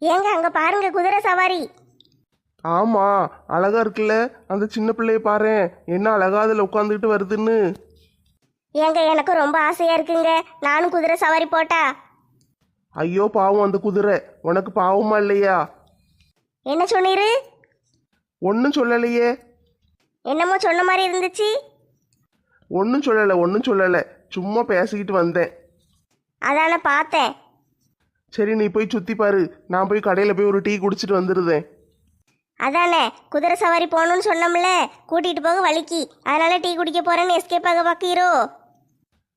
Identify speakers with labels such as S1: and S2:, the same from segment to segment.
S1: ஏங்க அங்க பாருங்க குதிரை சவாரி.
S2: ஆமா அழகா இருக்குல்ல? அந்த சின்ன பிள்ளைய பாரு என்ன அழகா அதுல உட்காந்துக்கிட்டு வருதுன்னு.
S1: ஏங்க எனக்கும் ரொம்ப ஆசையா இருக்குங்க. நானும் குதிரை சவாரி போட்டா.
S2: ஐயோ பாவம் அந்த குதிரை. உனக்கு பாவமா இல்லையா?
S1: என்ன சொன்னீரு?
S2: ஒன்றும் சொல்லலையே.
S1: என்னமோ சொன்ன மாதிரி இருந்துச்சு.
S2: ஒன்றும் சொல்லலை ஒன்றும் சொல்லலை. சும்மா பேசிக்கிட்டு வந்தேன்.
S1: அதான பார்த்தேன்.
S2: சரி நீ போய் சுத்தி பாரு. நான் போய் கடையில் போய் ஒரு டீ குடிச்சிட்டு வந்துடுதேன்
S1: அதானே குதிரை சவாரி போகணும்னு சொன்னோம்ல கூட்டிட்டு போக வலிக்கு. அதனால டீ குடிக்க போறேன்னு எஸ்கேப் ஆக பாக்கீரோ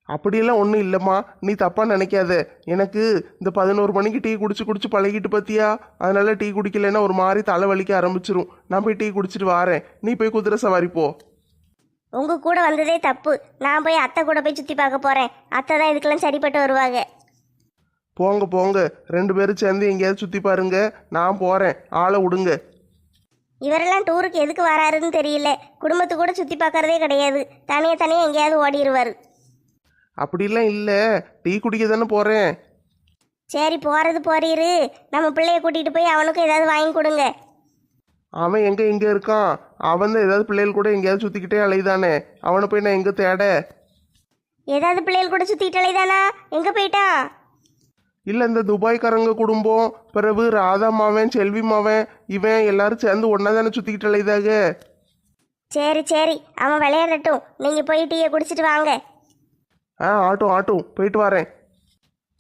S2: அப்படியெல்லாம் ஒன்றும் இல்லைம்மா. நீ தப்பாக நினைக்காத. எனக்கு இந்த பதினோரு மணிக்கு டீ குடிச்சு குடிச்சு பழகிட்டு பார்த்தியா அதனால டீ குடிக்கலைன்னா ஒரு மாதிரி தலை வலிக்க ஆரம்பிச்சிரும். நான் போய் டீ குடிச்சிட்டு வாரேன். நீ போய் குதிரை சவாரி போ.
S1: உங்க கூட வந்ததே தப்பு. நான் போய் அத்தை கூட போய் சுத்தி பார்க்க போறேன். அத்தை தான் இதுக்கெல்லாம் சரிப்பட்டு வருவாங்க.
S2: போங்க போங்க. ரெண்டு பேரும் சேர்ந்து எங்கேயாவது சுற்றி பாருங்க. நான் போகிறேன் ஆளை விடுங்க.
S1: இவரெல்லாம் டூருக்கு எதுக்கு வராருன்னு தெரியல. குடும்பத்து கூட சுத்தி பார்க்கறதே கிடையாது. தனியாக தனியாக எங்கேயாவது ஓடிடுவார்
S2: அப்படிலாம் இல்லை. டீ குடிக்க தானே போகிறேன்
S1: சரி போறது போறீரு. நம்ம பிள்ளைய கூட்டிட்டு போய் அவனுக்கும் ஏதாவது வாங்கி கொடுங்க.
S2: அவன் எங்கே இங்கே இருக்கான்? அவன் தான் ஏதாவது பிள்ளைகள் கூட எங்கேயாவது சுற்றிக்கிட்டே அலைதானே அவனை போய் நான் எங்கே தேட?
S1: ஏதாவது பிள்ளைகள் கூட சுத்திட்டாலே தானா எங்க போயிட்டான்
S2: இல்லை இந்த துபாய்க்காரங்க குடும்பம் பிறகு ராதா மாவன் செல்வி மாவன் இவன் எல்லாரும் சேர்ந்து ஒன்றா தானே சுற்றிக்கிட்டு அலைதாக
S1: சரி சரி அவன் விளையாடட்டும். நீங்க போய் டீயை குடிச்சிட்டு வாங்க.
S2: ஆ ஆட்டும் ஆட்டும் போயிட்டு வரேன்.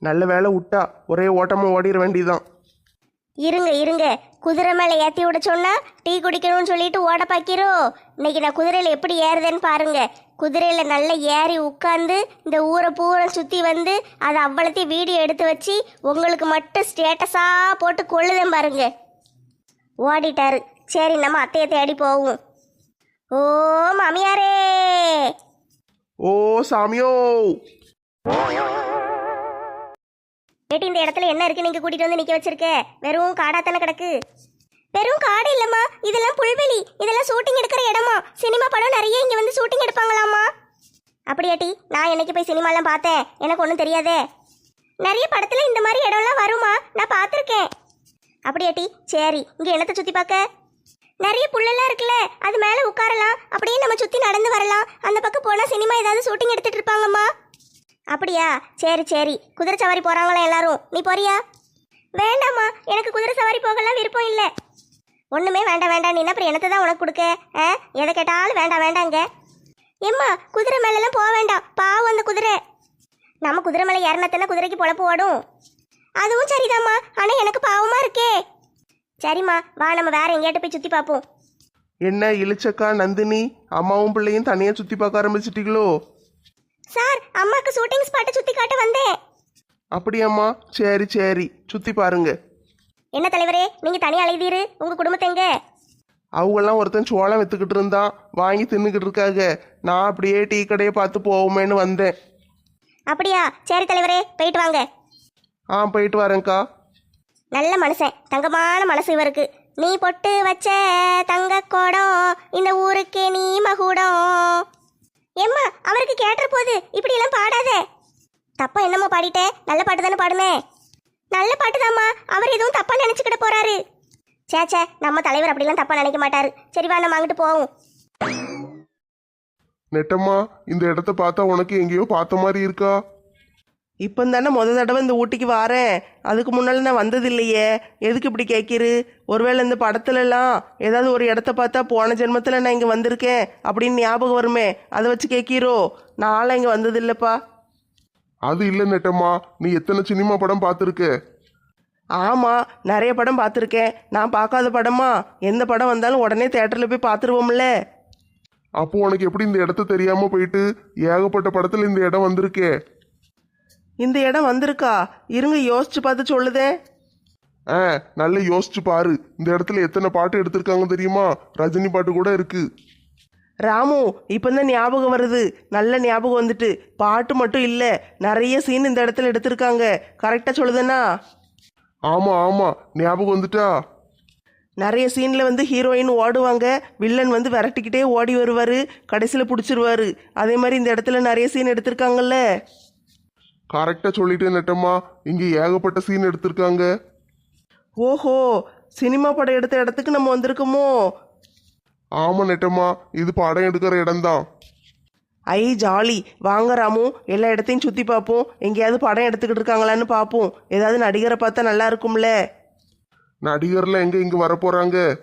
S2: நல்ல வேலை விட்டா ஒரே ஓட்டமாக ஓடிட வேண்டியதான்
S1: இருங்க இருங்க. குதிரை மேலே ஏற்றி விட சொன்னா டீ குடிக்கணும்னு சொல்லிட்டு ஓட பாக்கிறோ இன்னைக்கு நான் குதிரையில் எப்படி ஏறுதேன்னு பாருங்க. குதிரையில் நல்லா ஏறி உட்காந்து இந்த ஊரை பூரை சுற்றி வந்து அதை அவ்வளோத்தையும் வீடியோ எடுத்து வச்சு உங்களுக்கு மட்டும் ஸ்டேட்டஸாக போட்டு கொள்ளுதேன் பாருங்க. ஓடிட்டாரு. சரி நம்ம அத்தையை தேடி போவோம். ஓ மாமியாரே!
S2: ஓ சாமியோ!
S1: ஏட்டி இந்த இடத்துல என்ன இருக்கு? நீங்க கூட்டிட்டு வந்து நிக்க வச்சிருக்க. வெறும் காடா தானே கிடக்கு. வெறும் காடு இல்லம்மா. இதெல்லாம் புல்வெளி. இதெல்லாம் ஷூட்டிங் எடுக்கிற இடமா? சினிமா படம் நிறைய இங்க வந்து ஷூட்டிங் எடுப்பாங்களாமா அப்படியாட்டி நான் என்னைக்கு போய் சினிமாலாம் பார்த்தேன்? எனக்கு ஒன்றும் தெரியாதே. நிறைய படத்துல இந்த மாதிரி இடம்லாம் வருமா நான் பார்த்துருக்கேன். அப்படியாட்டி சரி இங்க என்னத்தை சுத்தி பார்க்க? நிறைய புல்லெல்லாம் இருக்குல்ல. அது மேலே உட்காரலாம். அப்படியே நம்ம சுற்றி நடந்து வரலாம். அந்த பக்கம் போனால் சினிமா ஏதாவது ஷூட்டிங் எடுத்துகிட்டு இருப்பாங்கம்மா. அப்படியா? சரி சரி. குதிரை சவாரி போகிறாங்களா எல்லாரும்? நீ போறியா? வேண்டாம்மா. எனக்கு குதிரை சவாரி போகலாம் விருப்பம் இல்லை. ஒன்றுமே வேண்டாம் வேண்டாம். நீ அப்புறம் என்னத்தை தான் உனக்கு கொடுக்க? ஆ? எதை கேட்டாலும் வேண்டாம் வேண்டாங்க எம்மா குதிரை மேலெல்லாம் போக வேண்டாம். பாவம் அந்த குதிரை. நம்ம குதிரை மேலே ஏறினத்தானே குதிரைக்கு பொழப்பு ஓடும். அதுவும் சரிதாம்மா. ஆனால் எனக்கு பாவமா இருக்கே. சரிம்மா வா நம்ம வேற எங்கேயாட்ட போய் சுற்றி பார்ப்போம்
S2: என்ன இழிச்சக்கா நந்தினி அம்மாவும் பிள்ளையும் தனியாக சுற்றி பார்க்க ஆரம்பிச்சிட்டிங்களோ?
S1: சார் அம்மாக்கு ஷூட்டிங் ஸ்பாட்டை சுற்றி காட்ட வந்தேன்.
S2: அப்படியாம்மா? சரி சரி. சுற்றி பாருங்க.
S1: என்ன தலைவரே நீங்கள் தனியாக அழைதீரு உங்கள் குடும்பத்தை எங்கே?
S2: அவங்கெல்லாம் ஒருத்தன் சோளம் வித்துக்கிட்டு இருந்தான். வாங்கி தின்னுக்கிட்டு இருக்காங்க நான் அப்படியே டீ கடையை பார்த்து போவோமேன்னு வந்தேன்.
S1: அப்படியா? சரி தலைவரே போயிட்டு வாங்க.
S2: ஆ போயிட்டு வரேன்க்கா.
S1: நல்ல மனுஷன். தங்கமான மனசு இவருக்கு. நீ பொட்டு வச்ச தங்க கோடம் இந்த ஊருக்கே நீ மகுடம். ஏம்மா அவருக்கு கேட்டுற போது இப்படி எல்லாம் பாடாத. தப்பா என்னம்மா பாடிட்டேன் நல்ல பாட்டு தானே பாடுனேன் நல்ல பாட்டு தாம்மா அவர் எதுவும் தப்பா நினைச்சுக்கிட போறாரு. சேச்சே சே நம்ம தலைவர் அப்படிலாம் தப்பா நினைக்க மாட்டாரு. சரி வா நம்ம அங்கிட்டு போவோம்.
S2: நெட்டம்மா இந்த இடத்த பார்த்தா உனக்கு எங்கேயோ பார்த்த மாதிரி இருக்கா?
S3: இப்போ தானே முத தடவை இந்த ஊட்டிக்கு வாரேன். அதுக்கு முன்னால் நான் வந்தது இல்லையே எதுக்கு இப்படி கேட்கிறு? ஒருவேளை இந்த படத்துலலாம் ஏதாவது ஒரு இடத்த பார்த்தா போன ஜென்மத்தில் நான் இங்கே வந்திருக்கேன் அப்படின்னு ஞாபகம் வருமே. அதை வச்சு கேட்கிறோ? நான்லாம் இங்கே வந்தது இல்லைப்பா
S2: அது இல்லை நெட்டம்மா. நீ எத்தனை சினிமா படம் பார்த்துருக்க?
S3: ஆமாம் நிறைய படம் பார்த்துருக்கேன். நான் பார்க்காத படமா? எந்த படம் வந்தாலும் உடனே தேட்டரில் போய் பார்த்துருவோம்ல.
S2: அப்போ உனக்கு எப்படி இந்த இடத்த தெரியாம போயிட்டு ஏகப்பட்ட படத்துல இந்த இடம் வந்திருக்கே?
S3: இந்த இடம் வந்திருக்கா? இருங்க யோசிச்சு பார்த்து சொல்லுதேன்
S2: ஆ நல்லா யோசிச்சு பாரு. இந்த இடத்துல எத்தனை பாட்டு எடுத்திருக்காங்க தெரியுமா? ரஜினி பாட்டு கூட இருக்கு.
S3: ராமு இப்போ தான் ஞாபகம் வருது. நல்ல ஞாபகம் வந்துட்டு. பாட்டு மட்டும் இல்லை நிறைய சீன் இந்த இடத்துல எடுத்திருக்காங்க. கரெக்டாக சொல்லுதேன்னா
S2: ஆமா ஆமா. ஞாபகம் வந்துட்டா?
S3: நிறைய சீனில் வந்து ஹீரோயின் ஓடுவாங்க. வில்லன் வந்து விரட்டிக்கிட்டே ஓடி வருவார். கடைசியில் பிடிச்சிருவாரு. அதே மாதிரி இந்த இடத்துல நிறைய சீன் எடுத்திருக்காங்கல்ல.
S2: கரெக்டா சொல்லிட்டே நெட்டம்மா. இங்க ஏகப்பட்ட சீன் எடுத்திருக்காங்க.
S4: ஓஹோ சினிமா படம் எடுத்த இடத்துக்கு நம்ம வந்திருக்கோமோ?
S2: ஆமா நெட்டம்மா. இது படம் எடுக்கிற இடம்தான்.
S4: ஐ ஜாலி. வாங்க ராமு. எல்லா இடத்தையும் சுற்றி பார்ப்போம். எங்கேயாவது படம் எடுத்துக்கிட்டு இருக்காங்களான்னு பார்ப்போம். ஏதாவது நடிகரை பார்த்தா நல்லா இருக்கும்ல?
S2: நடிகர்ல எங்க இங்க வர போறாங்க?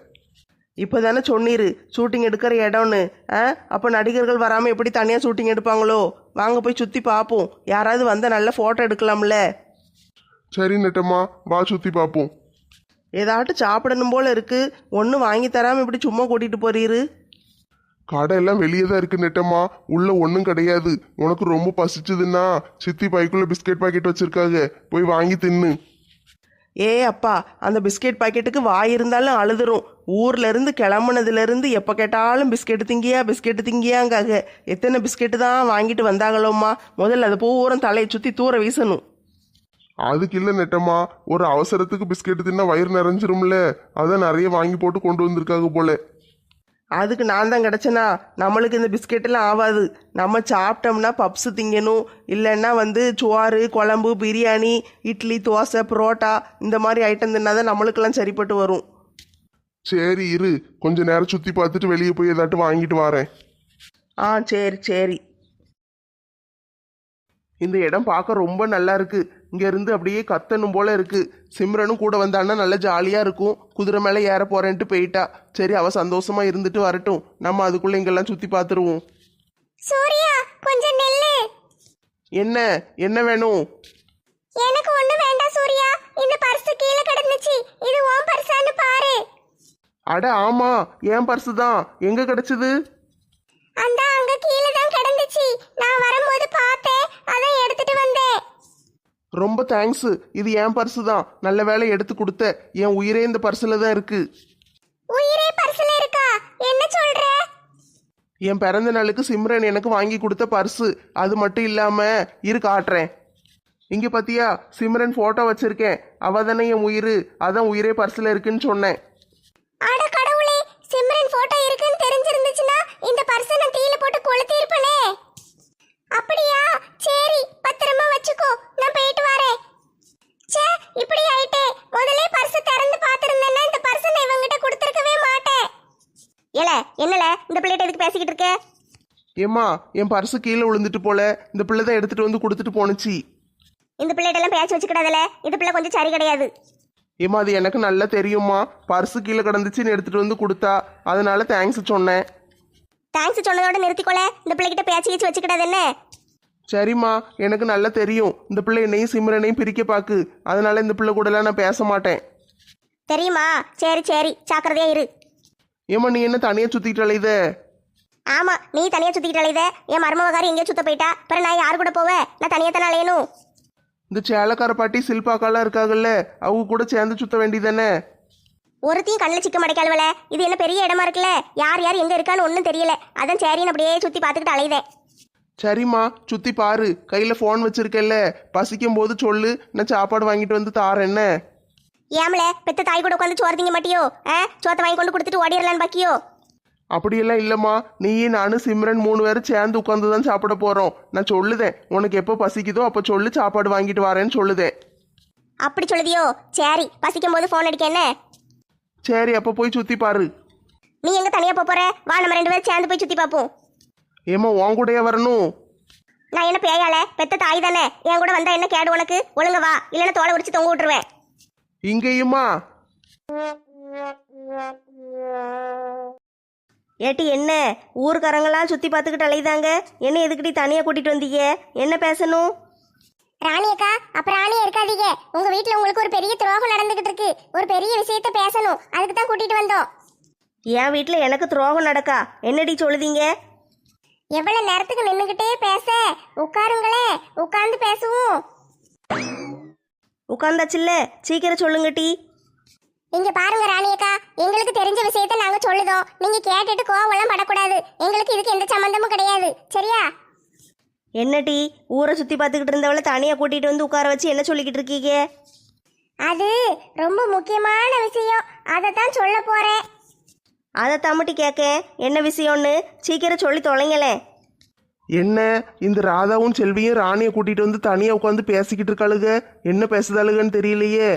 S4: இப்போ தானே சொன்னீரு. ஷூட்டிங் எடுக்கிற இடம்னு. ஆ? அப்போ நடிகர்கள் வராமல் எப்படி தனியாக ஷூட்டிங் எடுப்பாங்களோ? வாங்க போய் சுற்றி பார்ப்போம் யாராவது வந்தால் நல்ல ஃபோட்டோ எடுக்கலாம்ல.
S2: சரி நெட்டம்மா வா சுத்தி பார்ப்போம்
S4: ஏதாட்டும் சாப்பிடணும் போல இருக்கு. ஒன்றும் வாங்கி தராமல் இப்படி சும்மா கூட்டிகிட்டு போறீரு?
S2: கடை எல்லாம் வெளியே தான் இருக்கு நெட்டம்மா. உள்ள ஒன்றும் கிடையாது. உனக்கு ரொம்ப பசிச்சதுன்னா சித்தி பைக்குள்ள பிஸ்கெட் பாக்கெட் வச்சிருக்காங்க. போய் வாங்கி தின்னு.
S4: ஏ அப்பா அந்த பிஸ்கெட் பாக்கெட்டுக்கு வாய் இருந்தாலும் அழுதுரும். ஊர்லேருந்து இருந்து எப்போ கேட்டாலும் பிஸ்கெட்டு திங்கியா பிஸ்கெட்டு திங்கியாங்காக. எத்தனை பிஸ்கெட்டு தான் வாங்கிட்டு வந்தாங்களோம்மா. முதல்ல அது பூரம் தலையை சுற்றி தூர வீசணும்.
S2: அதுக்கு இல்லை நெட்டம்மா ஒரு அவசரத்துக்கு பிஸ்கெட்டு தின்னா வயிறு நிறைஞ்சிரும்ல. அதான் நிறைய வாங்கி போட்டு கொண்டு வந்திருக்காங்க போல.
S4: அதுக்கு நான் தான் கிடச்சேனா? நம்மளுக்கு இந்த பிஸ்கெட்டெல்லாம் ஆகாது நம்ம சாப்பிட்டோம்னா பப்ஸ் திங்கணும். இல்லைன்னா வந்து சோறு குழம்பு பிரியாணி இட்லி தோசை புரோட்டா இந்த மாதிரி ஐட்டம் தின்னா தான் நம்மளுக்கெல்லாம் சரிப்பட்டு வரும்.
S2: சரி இரு. கொஞ்ச நேரம் சுத்தி பார்த்துட்டு வெளியே போய் ஏதாட்டும் வாங்கிட்டு வரேன்.
S4: ஆ சரி சரி.
S2: இந்த இடம் பார்க்க ரொம்ப நல்லா இருக்கு. இங்க இருந்து அப்படியே கத்தணும் போல இருக்கு. சிம்ரனும் கூட வந்தான்னா நல்ல ஜாலியா இருக்கும். குதிரை மேல ஏற போறேன்ட்டு போயிட்டா. சரி அவ சந்தோஷமா இருந்துட்டு வரட்டும். நம்ம அதுக்குள்ள இங்கெல்லாம் சுத்தி பார்த்துருவோம்.
S5: சூர்யா கொஞ்சம் நில்லு.
S2: என்ன? என்ன வேணும்?
S5: எனக்கு ஒண்ணு வேண்டாம் சூர்யா. இந்த பர்ஸ் கீழே கிடந்துச்சு. இது உன் பர்ஸான்னு பாரு.
S2: அட ஆமா. என் பர்ஸு தான். எங்க கிடைச்சது?
S5: அந்த அங்க கீழே தான் கிடந்துச்சு. நான் வரும்போது பார்த்தேன். அதான் எடுத்துட்டு வந்தேன்.
S2: ரொம்ப தேங்க்ஸ் இது என் பர்ஸு தான். நல்ல வேலை எடுத்து கொடுத்த. என் உயிரே இந்த பர்ஸில் தான் இருக்கு.
S5: உயிரே பர்ஸ்ல இருக்கா? என்ன சொல்ற?
S2: என் பிறந்த நாளுக்கு சிம்ரன் எனக்கு வாங்கி கொடுத்த பர்ஸு அது மட்டும் இல்லாம இரு காட்டுறேன். இங்க பாத்தியா? சிம்ரன் போட்டோ வச்சிருக்கேன். அவ தானே என் உயிர். அதான் உயிரே பர்ஸில் இருக்குன்னு சொன்னேன்.
S5: அட கடவுளே சிம்ரன் போட்டோ இருக்குன்னு தெரிஞ்சிருந்துச்சுன்னா இந்த பர்ஸை நான் தீயில போட்டு கொளுத்திருப்பனே அப்படியா? சரி பத்திரமா வச்சுக்கோ நான் போயிட்டு வரேன் ச்சே இப்படி ஆயிட்டே முதல்ல பர்ஸ் திறந்து பார்த்திருந்தேன்னா இந்த பர்ஸை நான் இவங்கிட்ட கொடுத்துருக்கவே மாட்டேன் ஏல என்னல இந்த பிள்ளைகிட்ட எதுக்கு பேசிக்கிட்டு இருக்க?
S2: ஏம்மா என் பர்ஸு கீழே விழுந்துட்டு போல. இந்த பிள்ளை தான் எடுத்துட்டு வந்து கொடுத்துட்டு போணுச்சு.
S5: இந்த பிள்ளைகிட்ட எல்லாம் பேச்சு வச்சுக்கிடாதல? இந்த பிள்ளை கொஞ்சம் சரி கிடையாது.
S2: ஏம்மா அது எனக்கு நல்லா தெரியும்மா. பர்ஸு கீழே கிடந்துச்சுன்னு எடுத்துட்டு வந்து கொடுத்தா. அதனால தேங்க்ஸ் சொன்னேன்.
S5: தேங்க்ஸ் சொன்னதோட நிறுத்திக்கோல. இந்த பிள்ளைகிட்ட பேச்சு கீச்சு வச்சுக்கிடாது என்ன?
S2: சரிம்மா எனக்கு நல்லா தெரியும். இந்த பிள்ளை என்னையும் சிம்ரனையும் பிரிக்க பாக்கு. அதனால இந்த பிள்ளை கூடலாம் நான் பேச மாட்டேன்.
S5: தெரியுமா? சரி சரி. ஜாக்கிரதையா இரு.
S2: ஏம்மா நீ என்ன தனியாக சுற்றிட்டு அலையுத?
S5: ஆமா நீ தனியா சுத்திக்கிட்டு அலையுத? என் மருமகாரி எங்கேயோ சுத்த போயிட்டா. அப்புறம் நான் யார் கூட போவேன்? நான் தனியா தானே அலையணும்?
S2: இந்த சேலக்கார பாட்டி சில்பாக்காலாம் இருக்காங்கல்ல அவங்க கூட சேர்ந்து சுத்த வேண்டியதானே
S5: ஒருத்தையும் கண்ணில் சிக்க மாட்டேக்காளுவல இது என்ன பெரிய இடமா இருக்குல்ல? யார் யார் எங்க இருக்கான்னு ஒன்றும் தெரியல. அதான் சரின்னு அப்படியே சுத்தி பார்த்துக்கிட்டு அலையுதேன்
S2: சரிம்மா சுற்றி பாரு. கையில் ஃபோன் வச்சிருக்கேல்ல. பசிக்கும் போது சொல்லு. நான் சாப்பாடு வாங்கிட்டு வந்து தாரேன் என்ன?
S5: ஏமல பெத்த தாய் கூட உட்காந்து சோறு திங்க மாட்டியோ? ஆ? சோத்தை வாங்கி கொண்டு கொடுத்துட்டு ஓடிடலான்னு பாக்கியோ?
S2: அப்படியெல்லாம் இல்லைம்மா. நீயும் நானும் சிம்ரன் மூணு பேரும் சேர்ந்து உட்காந்து தான் சாப்பிட போகிறோம் நான் சொல்லுதேன். உனக்கு எப்போ பசிக்குதோ அப்போ சொல்லு சாப்பாடு வாங்கிட்டு வரேன்னு சொல்லுதேன்.
S5: அப்படி சொல்லுதியோ? சரி பசிக்கும் போது ஃபோன் அடிக்க என்ன?
S2: சரி அப்போ போய் சுற்றி பாரு.
S5: நீ எங்க தனியா போப் போற? வா நம்ம ரெண்டு பேரும் சேர்ந்து போய் சுத்தி பார்ப்போம்
S2: ஏம்மா உன் கூடயே வரணும்.
S5: நான் என்ன பேயால? பெத்த தாய் தானே? என் கூட வந்தா என்ன கேடு உனக்கு? ஒழுங்க வா. இல்லைன்னா தோலை உரிச்சு தொங்க விட்டுருவேன்.
S2: இங்கேயுமா?
S4: ஏட்டி என்ன? ஊர்க்காரங்களாம் சுற்றி பார்த்துக்கிட்டு அலையுதாங்க? என்ன எதுக்கிட்டி தனியாக கூட்டிகிட்டு வந்தீங்க? என்ன பேசணும்?
S5: ராணி அக்கா அப்ப ராணியா இருக்காதீங்க. உங்க வீட்ல உங்களுக்கு ஒரு பெரிய துரோகம் நடந்துகிட்டு இருக்கு. ஒரு பெரிய விஷயத்த பேசணும். அதுக்கு தான் கூட்டிட்டு வந்தோம்.
S4: என் வீட்டில் எனக்கு துரோகம் நடக்கா? என்னடி சொல்லுதீங்க?
S5: எவ்வளவு நேரத்துக்கு நின்னுகிட்டே பேச? உட்காருங்களே. உட்கார்ந்து பேசுவோம்.
S4: உட்காந்தாச்சுல்ல சீக்கிரம் சொல்லுங்க டி.
S5: இங்க பாருங்க ராணி அக்கா எங்களுக்கு தெரிஞ்ச விஷயத்த நாங்க சொல்லுதோம் நீங்க கேட்டுட்டு கோவம் எல்லாம் படக்கூடாது. எங்களுக்கு இதுக்கு எந்த சம்பந்தமும் கிடையாது. சரியா?
S4: என்ன டி? ஊரை சுற்றி பார்த்துக்கிட்டு இருந்தவளை தனியாக கூட்டிகிட்டு வந்து உட்கார வச்சு என்ன சொல்லிக்கிட்டு இருக்கீங்க?
S5: அது ரொம்ப முக்கியமான விஷயம். அதை தான் சொல்ல போறேன்.
S4: அதை தம்பிட்டு கேட்க என்ன விஷயம்னு? சீக்கிரம் சொல்லி தொலைங்களேன்.
S2: என்ன இந்த ராதாவும் செல்வியும் ராணியை கூட்டிட்டு வந்து தனியா உட்காந்து பேசிக்கிட்டு இருக்காளுக? என்ன பேசுதாளுகன்னு தெரியலையே.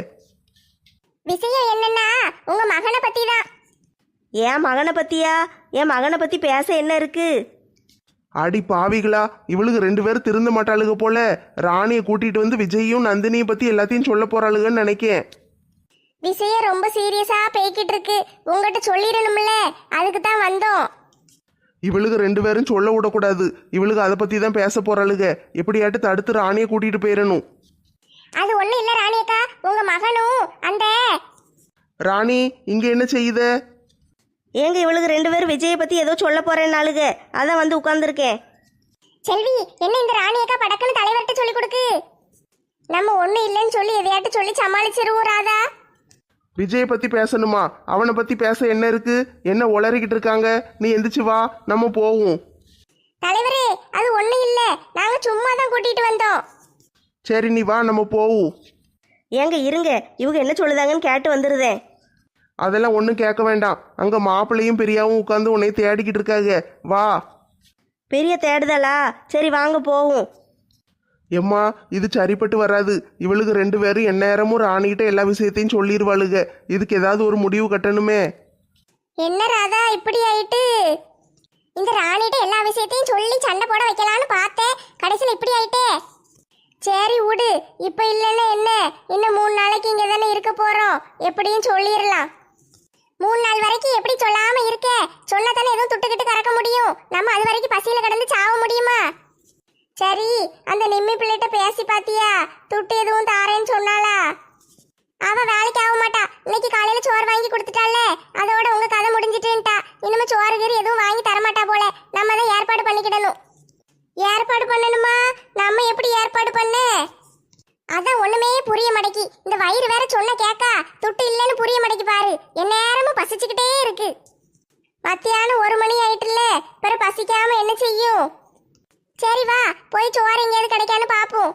S1: விஷயம் என்னன்னா உங்க மகனை பத்தி தான்
S4: என் மகனை பத்தியா? என் மகனை பத்தி பேச என்ன இருக்கு?
S2: அடி பாவிகளா இவளுக்கு ரெண்டு பேரும் திருந்த மாட்டாளுக போல. ராணியை கூட்டிட்டு வந்து விஜயும் நந்தினியை பத்தி எல்லாத்தையும் சொல்ல போறாளுகன்னு நினைக்கேன்.
S1: விஷயம் ரொம்ப சீரியஸா பேய்கிட்டு இருக்கு. உங்ககிட்ட சொல்லிடணும்ல. அதுக்கு தான் வந்தோம்.
S2: இவளுக்கு ரெண்டு பேரும் சொல்ல விடக்கூடாது. இவளுக்கு அதை பத்தி தான் பேச போறாளுக. எப்படியாட்டு தடுத்து ராணியை கூட்டிட்டு போயிடணும்
S1: அது ஒண்ணு இல்ல ராணியக்கா உங்க மகனும் அந்த
S2: ராணி இங்க என்ன செய்யுத
S4: ஏங்க இவளுக்கு ரெண்டு பேரும் விஜயை பத்தி ஏதோ சொல்ல போறேன்னாளுக. அதான் வந்து உட்கார்ந்துருக்கேன்.
S1: செல்வி என்ன இந்த ராணியக்கா படக்குன்னு தலைவர்கிட்ட சொல்லி கொடுக்கு? நம்ம ஒண்ணு இல்லைன்னு சொல்லி எதையாட்டு சொல்லி சமாளிச்சிருவோம் ராதா.
S2: விஜயை பத்தி பேசணுமா? அவனை பத்தி பேச என்ன இருக்கு? என்ன உளறிக்கிட்டு இருக்காங்க? நீ எந்திரிச்சு வா நம்ம போவோம்.
S1: தலைவரே அது ஒண்ணு இல்ல. நாங்க சும்மா தான் கூட்டிட்டு வந்தோம்.
S2: சரி நீ வா நம்ம போவோம்.
S4: ஏங்க இருங்க. இவங்க என்ன சொல்லுதாங்கன்னு கேட்டு வந்துருதேன்
S2: அதெல்லாம் ஒன்றும் கேட்க வேண்டாம். அங்க மாப்பிள்ளையும் பெரியாவும் உட்காந்து உன்னை தேடிக்கிட்டு இருக்காங்க. வா.
S4: பெரிய தேடுதலா? சரி வாங்க போவோம்.
S2: எம்மா இது சரிப்பட்டு வராது. இவளுக்கு ரெண்டு பேரும் எந்நேரமும் ராணிகிட்ட எல்லா விஷயத்தையும் சொல்லிடுவாளுக இதுக்கு ஏதாவது ஒரு முடிவு கட்டணுமே?
S1: என்ன ராதா இப்படி ஆயிட்டு? இந்த ராணிகிட்ட எல்லா விஷயத்தையும் சொல்லி சண்டை போட வைக்கலான்னு பார்த்தேன். கடைசியில் இப்படி ஆயிட்டே? சரி விடு. இப்போ இல்லைன்னா என்ன? இன்னும் மூணு நாளைக்கு இங்கே தானே இருக்க போகிறோம் எப்படியும் சொல்லிடலாம். மூணு நாள் வரைக்கும் எப்படி சொல்லாமல் இருக்க? சொன்னா தானே எதுவும் துட்டுக்கிட்டு கறக்க முடியும். நம்ம அது வரைக்கும் பசியில் கிடந்து சாவ முடியுமா? சரி அந்த நிம்மி பிள்ளைகிட்ட பேசி பாத்தியா? துட்டு எதுவும் தாரேன்னு சொன்னாளா? அவ வேலைக்கு ஆக மாட்டா. இன்னைக்கு காலையில சோறு வாங்கி கொடுத்துட்டால அதோட உங்க கதை முடிஞ்சிட்டுன்ட்டா. இனிமே சோறு கீறு எதுவும் வாங்கி தரமாட்டா போல. நம்ம தான் ஏற்பாடு பண்ணிக்கிடணும். ஏற்பாடு பண்ணணுமா? நம்ம எப்படி ஏற்பாடு பண்ண? அதான் ஒண்ணுமே புரிய மடக்கி இந்த வயிறு வேற சொன்ன கேக்கா. துட்டு இல்லைன்னு புரிய மடக்கி பாரு. எந்நேரமும் பசிச்சுக்கிட்டே இருக்கு. மத்தியானம் ஒரு மணி ஆயிட்டுல பிற பசிக்காம என்ன செய்யும்? சரி வா போய் சோறு எங்கேயாவது கிடைக்கான்னு பாப்போம்.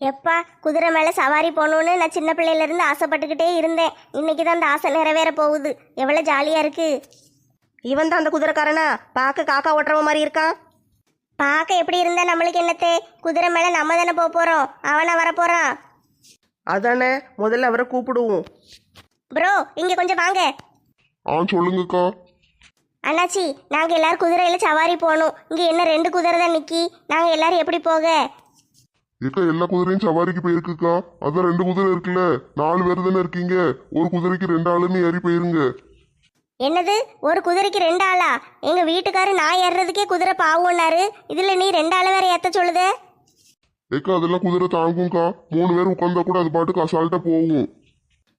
S1: எப்பா குதிரை மேலே சவாரி போகணுன்னு நான் சின்ன பிள்ளையில இருந்து ஆசைப்பட்டுக்கிட்டே இருந்தேன். இன்னைக்கு தான் அந்த ஆசை நிறைவேற போகுது. எவ்வளோ ஜாலியாக இருக்கு.
S4: இவன் தான் அந்த குதிரைக்காரனா? பார்க்க காக்கா ஓட்டுறவ மாதிரி இருக்கான்
S1: பார்க்க எப்படி இருந்தா நம்மளுக்கு என்னத்தே? குதிரை மேலே நம்ம தானே போக போகிறோம் அவனா வர போகிறான்
S3: அதானே முதல்ல அவரை கூப்பிடுவோம்.
S1: ப்ரோ இங்கே கொஞ்சம் வாங்க.
S6: ஆ சொல்லுங்கக்கா.
S1: அண்ணாச்சி நாங்கள் எல்லாரும் குதிரையில் சவாரி போகணும். இங்கே என்ன ரெண்டு குதிரை தான் நிற்கி நாங்கள் எல்லாரும் எப்படி போக?
S6: ஏக்கா எல்லா குதிரையும் சவாரிக்கு போயிருக்குக்கா? அதான் ரெண்டு குதிரை இருக்குல்ல. நாலு பேர் தானே இருக்கீங்க. ஒரு குதிரைக்கு ரெண்டு ஆளுன்னு ஏறி போயிருங்க.
S1: என்னது? ஒரு குதிரைக்கு ரெண்டு ஆளா? எங்கள் வீட்டுக்காரு நான் ஏறுறதுக்கே குதிரை பாவுன்னாரு இதில் நீ ரெண்டு ஆளை வேற ஏற்ற சொல்லுதே?
S6: ஏக்கா அதெல்லாம் குதிரை தாங்கும்க்கா. மூணு பேர் உட்காந்தா கூட அது பாட்டுக்கு அசால்ட்டா போகும்.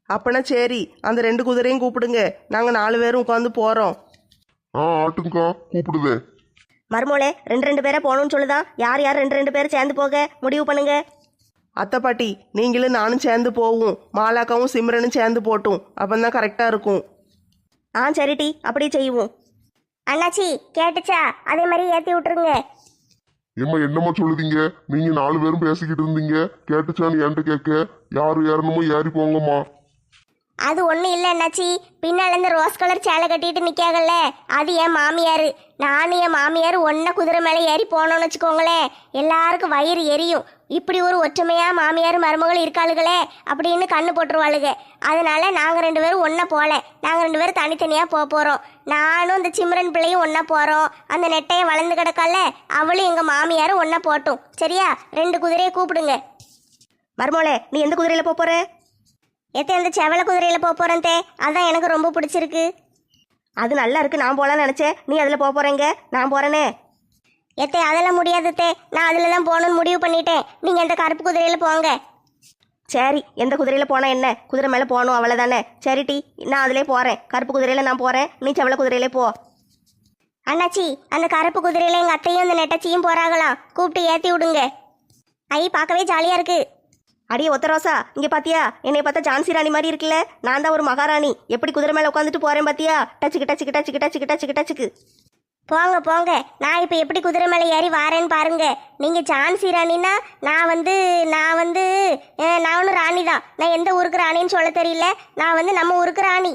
S3: அப்பனா சரி அந்த ரெண்டு குதிரையும் கூப்பிடுங்க. நாங்கள் நாலு பேரும் உட்காந்து போகிறோம்
S6: ஆ ஆட்டுங்கக்கா கூப்பிடுதேன்
S4: மருமோளே ரெண்டு ரெண்டு பேரை போகணும்னு சொல்லுதான் யார் யார் ரெண்டு ரெண்டு பேர் சேர்ந்து போக? முடிவு பண்ணுங்க.
S3: அத்தை பாட்டி நீங்களும் நானும் சேர்ந்து போவோம். மாலாக்காவும் சிம்ரனும் சேர்ந்து போட்டும். அப்பந்தான் கரெக்டாக இருக்கும்.
S4: ஆ சரிட்டி அப்படியே செய்வோம்.
S1: அண்ணாச்சி கேட்டுச்சா? அதே மாதிரி ஏற்றி விட்டுருங்க.
S6: ஏம்மா என்னம்மா சொல்லுதீங்க? நீங்க நாலு பேரும் பேசிக்கிட்டு இருந்தீங்க. கேட்டுச்சான்னு என்கிட்ட கேட்க. யாரு ஏறணுமோ ஏறி போங்கம்மா.
S1: அது ஒன்றும் இல்லை என்னாச்சி பின்னால் இந்த ரோஸ் கலர் சேலை கட்டிட்டு நிற்காங்கல்ல அது என் மாமியார். நானும் என் மாமியார் ஒன்றை குதிரை மேலே ஏறி போனோம்னு வச்சுக்கோங்களேன். எல்லாருக்கும் வயிறு எரியும். இப்படி ஒரு ஒற்றுமையாக மாமியார் மருமகள் இருக்காளுகளே அப்படின்னு கண்ணு போட்டுருவாளுங்க அதனால நாங்கள் ரெண்டு பேரும் ஒன்றா போகல நாங்கள் ரெண்டு பேரும் தனித்தனியாக போக போகிறோம் நானும் இந்த சிம்ரன் பிள்ளையும் ஒன்றா போகிறோம் அந்த நெட்டையை வளர்ந்து கிடக்கால அவளும் எங்கள் மாமியாரும் ஒன்றா போட்டும். சரியா? ரெண்டு குதிரையை கூப்பிடுங்க.
S4: மருமோளே நீ எந்த குதிரையில் போக
S1: எத்தனை அந்த செவல குதிரையில் போக போகிறேன் தே. அதான் எனக்கு ரொம்ப பிடிச்சிருக்கு.
S4: அது நல்லா இருக்கு நான் போகலான்னு நினச்சேன். நீ அதில் போக போறேங்க நான் போறேனே.
S1: எத்தே அதெல்லாம் முடியாது தே. நான் அதில் தான் போகணும்னு முடிவு பண்ணிட்டேன். நீங்கள் அந்த கருப்பு குதிரையில் போங்க.
S4: சரி எந்த குதிரையில் போனால் என்ன? குதிரை மேலே போகணும் அவ்வளோதானே சரிட்டி நான் அதிலே போகிறேன் கருப்பு குதிரையில் நான் போகிறேன் நீ செவல குதிரையிலே போ.
S1: அண்ணாச்சி அந்த கருப்பு குதிரையில் எங்கள் அத்தையும் அந்த நெட்டச்சியும் போகிறாங்களாம் கூப்பிட்டு ஏற்றி விடுங்க. ஐ பார்க்கவே ஜாலியாக இருக்கு.
S4: அடியே ஒத்த ரோசா இங்கே பாத்தியா? என்னை பார்த்தா ஜான்சி ராணி மாதிரி இருக்குல்ல? நான் தான் ஒரு மகாராணி. எப்படி குதிரை மேலே உட்காந்துட்டு போகிறேன் பாத்தியா? டச்சுக்கு டச்சுக்கு டச்சுக்கு டச்சுக்கு டச்சுக்கு டச்சுக்கு.
S1: போங்க போங்க. நான் இப்போ எப்படி குதிரை மேலே ஏறி வாரேன்னு பாருங்க. நீங்கள் ஜான்சி ராணினா நான் வந்து நான் வந்து நான் ஒன்றும் ராணி தான். நான் எந்த ஊருக்கு ராணின்னு சொல்ல தெரியல. நான் வந்து நம்ம ஊருக்கு ராணி.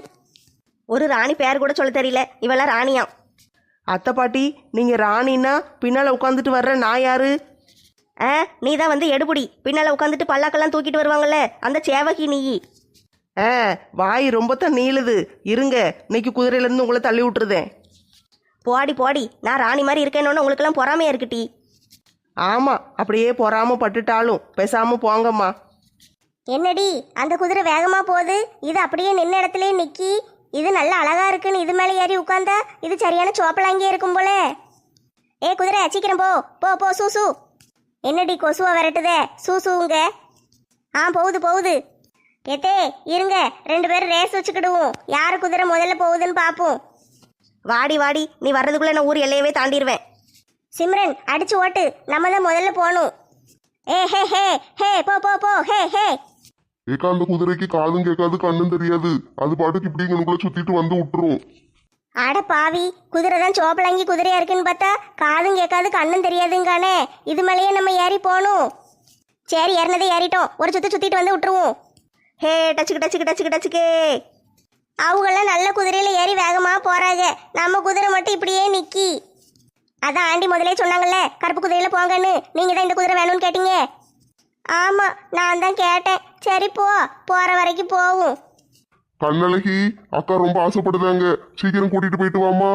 S4: ஒரு ராணி பேர் கூட சொல்ல தெரியல. இவெல்லாம் ராணியாம்.
S3: அத்தை பாட்டி நீங்கள் ராணின்னா பின்னால் உட்காந்துட்டு வர்ற நான் யாரு?
S4: ஆ நீ தான் வந்து எடுபுடி. பின்னால உட்காந்துட்டு பல்லாக்கெல்லாம் தூக்கிட்டு வருவாங்கல்ல அந்த சேவகி நீ.
S3: ஆ வாய் ரொம்ப தான் நீளுது. இருங்க இன்னைக்கு குதிரையிலேருந்து உங்களை தள்ளி விட்டுருதேன்.
S4: போடி போடி. நான் ராணி மாதிரி இருக்கேன்னு உங்களுக்கெல்லாம் பொறாமையா இருக்குட்டி
S3: ஆமாம் அப்படியே பொறாம பட்டுட்டாலும் பேசாமல் போங்கம்மா.
S1: என்னடி அந்த குதிரை வேகமா போகுது? இது அப்படியே நின்ன இடத்துலயே நிக்கி. இது நல்ல அழகா இருக்குன்னு இது மேலே ஏறி உட்காந்தா இது சரியான சோப்பலாங்கியே இருக்கும் போல. ஏ குதிரை சீக்கிரம் போ. போ போ சூசு என்னடி கொசுவை விரட்டுதே? சூசுங்க. ஆ போகுது போகுது. ஏத்தே இருங்க. ரெண்டு பேரும் ரேஸ் வச்சுக்கிடுவோம். யார் குதிரை முதல்ல போகுதுன்னு பார்ப்போம்
S4: வாடி வாடி. நீ வர்றதுக்குள்ள நான் ஊர் எல்லையவே தாண்டிடுவேன்
S1: சிம்ரன் அடிச்சு ஓட்டு. நம்ம தான் முதல்ல போகணும். ஏ ஹே ஹே ஹே போ போ போ ஹே ஹே.
S6: ஏக்கா அந்த குதிரைக்கு காதும் கேட்காது கண்ணும் தெரியாது. அது பாட்டுக்கு இப்படி இங்கனுக்குள்ள சுத்திட்டு வந்து விட்டுரும்.
S1: அட பாவி குதிரை தான் சோப்பலாங்கி குதிரையா இருக்குன்னு பார்த்தா காதும் கேட்காது கண்ணும் தெரியாதுங்கானே. இது மேலேயே நம்ம ஏறி போகணும். சரி ஏறினதே ஏறிட்டோம். ஒரு சுற்றி சுற்றிட்டு வந்து விட்டுருவோம்.
S4: ஹே டச்சுக்கு டச்சுக்கு டச்சுக்கு டச்சுக்கே.
S1: அவங்களாம் நல்ல குதிரையில் ஏறி வேகமாக போகிறாங்க நம்ம குதிரை மட்டும் இப்படியே நிற்கி அதான் ஆண்டி முதலே சொன்னாங்கல்ல கருப்பு குதிரையில் போங்கன்னு. நீங்கள் தான் இந்த குதிரை வேணும்னு கேட்டீங்க? ஆமாம் நான் தான் கேட்டேன். சரி போ. போகிற வரைக்கும் போவோம்.
S6: கண்ணழகி அக்கா ரொம்ப ஆசைப்படுதாங்க. சீக்கிரம் கூட்டிட்டு போயிட்டு வாமா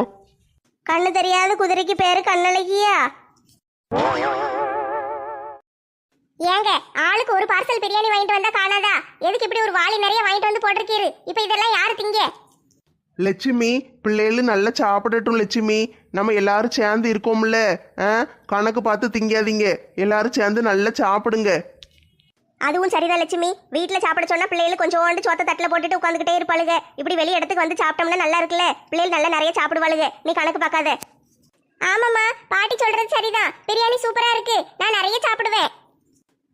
S1: கண்ணு தெரியாத குதிரைக்கு பேரு கண்ணழகியா? ஏங்க ஆளுக்கு ஒரு பார்சல் பிரியாணி வாங்கிட்டு வந்தா காணாதா? எதுக்கு இப்படி ஒரு வாளி நிறைய வாங்கிட்டு வந்து போட்டிருக்கீரு? இப்போ இதெல்லாம் யாரு திங்க?
S2: லட்சுமி பிள்ளைகள் நல்லா சாப்பிடட்டும் லட்சுமி. நம்ம எல்லாரும் சேர்ந்து இருக்கோம்ல. ஆ கணக்கு பார்த்து திங்காதீங்க. எல்லாரும் சேர்ந்து நல்லா சாப்பிடுங்க.
S1: அதுவும் சரிதான் லட்சுமி. வீட்டில் சாப்பிட சொன்னா பிள்ளைகள் கொஞ்சோண்டு சோத்த தட்டில் போட்டுட்டு உட்காந்துக்கிட்டே இருப்பாளுங்க. இப்படி வெளி இடத்துக்கு வந்து சாப்பிட்டோம்னா நல்லா இருக்குல்ல? பிள்ளைகள் நல்லா நிறைய சாப்பிடுவாளுங்க. நீ கணக்கு பார்க்காத. ஆமாம்மா பாட்டி சொல்றது சரிதான். பிரியாணி சூப்பராக இருக்கு. நான் நிறைய சாப்பிடுவேன்.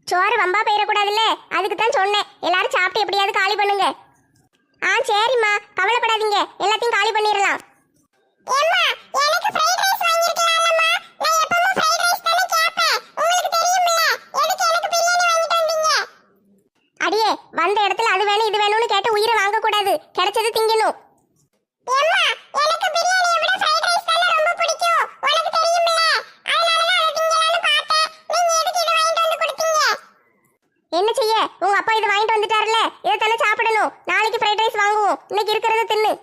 S1: சோறு வம்பா போயிடக்கூடாதுல்ல? அதுக்கு தான் சொன்னேன். எல்லாரும் சாப்பிட்டு எப்படியாவது காலி பண்ணுங்க. ஆ சரிம்மா. கவலைப்படாதீங்க. எல்லாத்தையும் காலி பண்ணிடலாம். எனக்கு ஃப்ரைட் ரைஸ் வாங்கிருக்கலாம்மா நான் எப்பவும் ஃப்ரைட் ரைஸ் தானே கேட்பேன் உங்களுக்கு தெரியும்ல எதுக்கு எனக்கு பிரியாணி வாங்கிட்டு வந்தீங்க அடியே வந்த இடத்துல அது வேணும் இது வேணும்னு கேட்டு உயிரை வாங்க கூடாது கிடைச்சது திங்கணும். என்ன செய்ய? உங்க அப்பா இதை வாங்கிட்டு வந்துட்டாருல இதை தானே சாப்பிடணும். நாளைக்கு ஃப்ரைட் ரைஸ் வாங்குவோம். இன்னைக்கு இருக்கிறத தின்னு.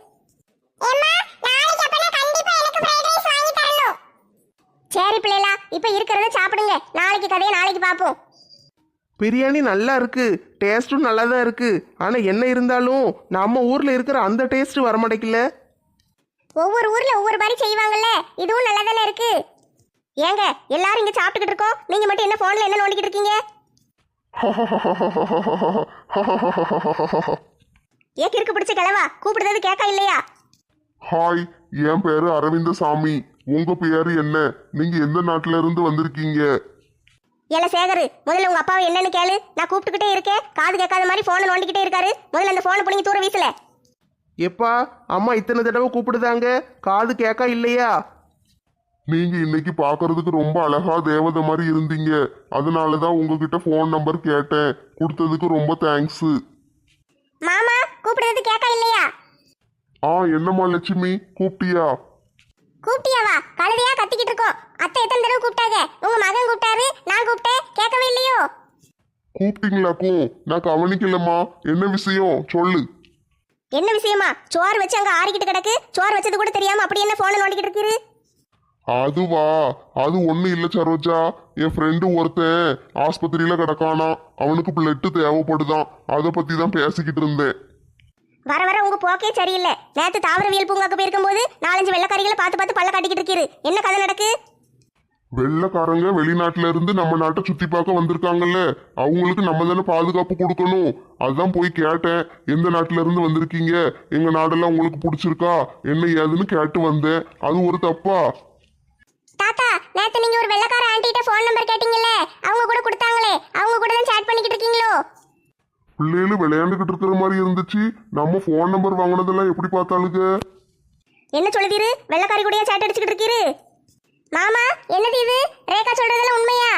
S1: சரி பிள்ளைகளா இப்ப இருக்கிறத சாப்பிடுங்க. நாளைக்கு கதையை நாளைக்கு பார்ப்போம்.
S2: பிரியாணி நல்லா இருக்கு டேஸ்ட்டும் நல்லா தான் இருக்கு. ஆனா என்ன இருந்தாலும் நம்ம ஊர்ல இருக்கிற அந்த டேஸ்ட் வரமாட்டேங்கல
S1: ஒவ்வொரு ஊர்ல ஒவ்வொரு மாதிரி செய்வாங்கல்ல இதுவும் நல்லா தானே இருக்கு. ஏங்க எல்லாரும் இங்க சாப்பிட்டுக்கிட்டு இருக்கோம். நீங்க மட்டும் என்ன போன்ல என்ன நோண்டிக்கிட்டு இருக்கீங்க? ஏ கிறுக்கு பிடிச்ச கிழவா கூப்பிடுறது கேட்கா இல்லையா?
S6: ஹாய் என் பேரு அரவிந்த சாமி உங்க பேரு என்ன? நீங்க எந்த நாட்டுல இருந்து வந்திருக்கீங்க?
S1: ஏல சேகர் முதல்ல உங்க அப்பாவை என்னன்னு கேளு. நான் கூப்பிட்டுக்கிட்டே இருக்கேன். காது கேட்காத மாதிரி போனை நோண்டிக்கிட்டே இருக்காரு. முதல்ல அந்த போனை பிடிங்கி தூர வீசல.
S2: எப்பா அம்மா இத்தனை தடவை கூப்பிடுதாங்க? காது கேட்கா இல்லையா?
S6: நீங்க இன்னைக்கு பார்க்கிறதுக்கு ரொம்ப அழகா தேவதை மாதிரி இருந்தீங்க. அதனாலதான் உங்ககிட்ட ஃபோன் நம்பர் கேட்டேன். கொடுத்ததுக்கு ரொம்ப தேங்க்ஸ்
S1: மாமா கூப்பிடுறது கேட்கா இல்லையா?
S6: ஆ என்னம்மா லட்சுமி? கூப்பிட்டியா?
S1: கூப்பிட்டியாவா? கழுதையா கத்திக்கிட்டு இருக்கோம். அத்தை எத்தனை தடவை கூப்பிட்டாங்க? உங்க மகன் கூப்பிட்டாரு. நான் கூப்பிட்டேன். கேட்கவே இல்லையோ?
S6: கூப்பிட்டீங்களாக்கும் நான் கவனிக்கலம்மா. என்ன விஷயம்? சொல்லு.
S1: என்ன விஷயமா? சோறு வச்சு அங்க ஆறிக்கிட்டு கிடக்கு. சோறு வச்சது கூட தெரியாம அப்படி என்ன போனை நோண்டிக்கிட்டு இருக்குது
S6: அதுவா? அது ஒண்ணு இல்ல சரோஜா. என் ஃப்ரெண்டு ஒருத்தன் ஆஸ்பத்திரியில கிடக்கானா? அவனுக்கு பிளட்டு தேவைப்படுதான் அதை பத்தி தான் பேசிக்கிட்டு இருந்தேன்.
S1: வர வர உங்க போக்கே சரியில்லை. நேத்து தாவரவியல் பூங்காக்கு போயிருக்கும்போது நாலஞ்சு வெள்ளக்காரிகளை பார்த்து பார்த்து பல்ல காட்டிக்கிட்டு இருக்கிறது என்ன கதை நடக்கு?
S6: வெள்ளைக்காரங்க வெளிநாட்டுல இருந்து நம்ம நாட்டை சுத்தி பார்க்க வந்திருக்காங்கல்ல அவங்களுக்கு நம்ம தானே பாதுகாப்பு கொடுக்கணும். அதான் போய் கேட்டேன் எந்த நாட்டுல இருந்து வந்திருக்கீங்க? எங்க நாடெல்லாம் உங்களுக்கு பிடிச்சிருக்கா? என்ன ஏதுன்னு கேட்டு வந்தேன். அது ஒரு தப்பா?
S1: தாத்தா நேத்து நீங்க ஒரு வெள்ளக்கார ஆண்டிகிட்ட ஃபோன் நம்பர் கேட்டீங்கல்ல அவங்க கூட கொடுத்தாங்களே அவங்க கூட தான் சேட் பண்ணிக்கிட்டு இருக்கீங்களோ?
S6: பிள்ளைகளும் விளையாண்டுகிட்டு இருக்கிற மாதிரி இருந்துச்சு. நம்ம ஃபோன் நம்பர் வாங்கினதெல்லாம் எப்படி பார்த்தாளுங்க?
S1: என்ன சொல்லுதீரு? வெள்ளக்காரி கூடயா சேட் அடிச்சுக்கிட்டு இருக்கீரு? மாமா என்னது இது? ரேகா சொல்றதெல்லாம் உண்மையா?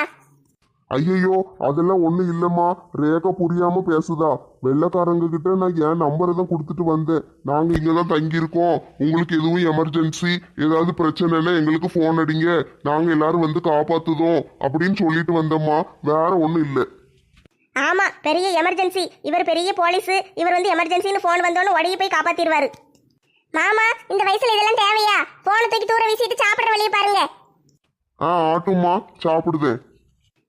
S6: ஐயையோ அதெல்லாம் ஒண்ணும் இல்லம்மா. ரேகா புரியாம பேசுதா. வெள்ளக்காரங்க கிட்ட நான் என் நம்பரை தான் கொடுத்துட்டு வந்தேன். நாங்க இங்க தான் தங்கியிருக்கோம். உங்களுக்கு எதுவும் எமர்ஜென்சி ஏதாவது பிரச்சனைன்னா எங்களுக்கு ஃபோன் அடிங்க. நாங்க எல்லாரும் வந்து காப்பாத்துதோம் அப்படின்னு சொல்லிட்டு வந்தோம்மா. வேற ஒண்ணும் இல்லை.
S5: ஆமா பெரிய எமர்ஜென்சி இவர் பெரிய போலீஸ் இவர் வந்து எமர்ஜென்சின்னு ஃபோன் வந்தோன்னு உடனே போய் காப்பாத்திடுவாரு. மாமா இந்த வயசுல இதெல்லாம் தேவையா? போனை தூக்கி தூர வீசிட்டு சாப்பிடுற வழியை பாருங்க.
S6: ஆ ஆட்டும்மா சாப்பிடுதேன்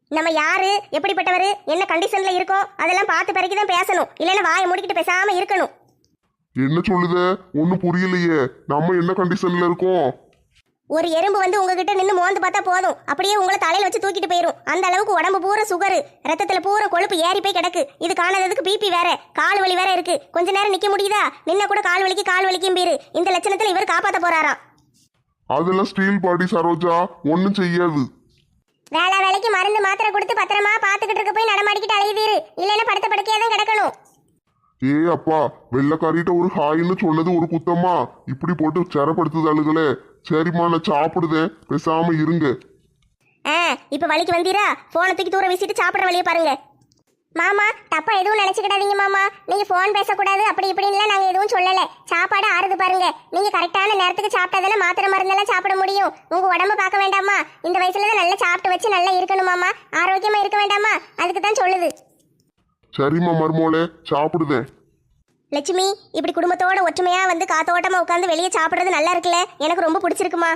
S5: நம்ம யாரு? எப்படிப்பட்டவர்? என்ன கண்டிஷன்ல இருக்கோம் அதெல்லாம் பார்த்து பிறகு தான் பேசணும். இல்லைன்னா வாயை மூடிக்கிட்டு பேசாம இருக்கணும்.
S6: என்ன சொல்லுத? ஒன்னும் புரியலையே. நம்ம என்ன கண்டிஷன்ல இருக்கோம்?
S5: ஒரு எறும்பு வந்து உங்ககிட்ட நின்று மோந்து பார்த்தா போதும். அப்படியே உங்களை தலையில வச்சு தூக்கிட்டு போயிரும். அந்த அளவுக்கு உடம்பு பூரா சுகர். ரத்தத்துல பூரா கொழுப்பு ஏறி போய் கிடக்கு. இது காணாததுக்கு பிபி வேற. கால் வலி வேற இருக்கு. கொஞ்ச நேரம் நிக்க முடியுதா? நின்ன கூட கால் வலிக்கு கால் வலிக்கும் பேரு. இந்த லட்சணத்துல இவர் காப்பாத்த போறாராம்.
S6: அதெல்லாம் ஸ்டீல் பாடி சரோஜா ஒன்னும் செய்யாது.
S5: வேலை வேலைக்கு மருந்து மாத்திரை கொடுத்து பத்திரமா பாத்துக்கிட்டு இருக்க போய் நடமாடிக்கிட்டு அலையுதீரு. இல்லைன்னா படுத்த படுக்கையா தான் கிடக்கணும்.
S6: ஏ அப்பா வெள்ளக்காரிட்ட ஒரு ஹாய்னு சொன்னது ஒரு குத்தமா? இப்படி போட்டு சிரப்படுத்துதாளுகளே சரிம்மா நான் சாப்பிடுதேன். பேசாம இருங்க.
S5: ஆ இப்ப வலிக்கு வந்தீரா? போனை தூக்கி தூர வீசிட்டு சாப்பிடுற வழியை பாருங்க. மாமா தப்பா எதுவும் நினைச்சுக்கிடாதீங்க மாமா. நீங்க போன் பேசக்கூடாது அப்படி இப்படின்லாம் நாங்க எதுவும் சொல்லல. சாப்பாடு ஆறுது பாருங்க. நீங்க கரெக்டான நேரத்துக்கு சாப்பிட்டா தானே மாத்திரை மருந்தெல்லாம் சாப்பிட முடியும். உங்க உடம்ப பார்க்க வேண்டாமா? இந்த வயசுல தான் நல்லா சாப்பிட்டு வச்சு நல்லா இருக்கணுமாமா ஆரோக்கியமா இருக்க வேண்டாமா? அதுக்கு தான் சொல்லுது.
S6: சரிம்மா மருமோளே சாப்பிடுதேன்
S5: லட்சுமி இப்படி குடும்பத்தோட ஒற்றுமையா வந்து காத்தோட்டமா உட்காந்து வெளியே சாப்பிடுறது நல்லா இருக்குல்ல? எனக்கு ரொம்ப பிடிச்சிருக்குமா?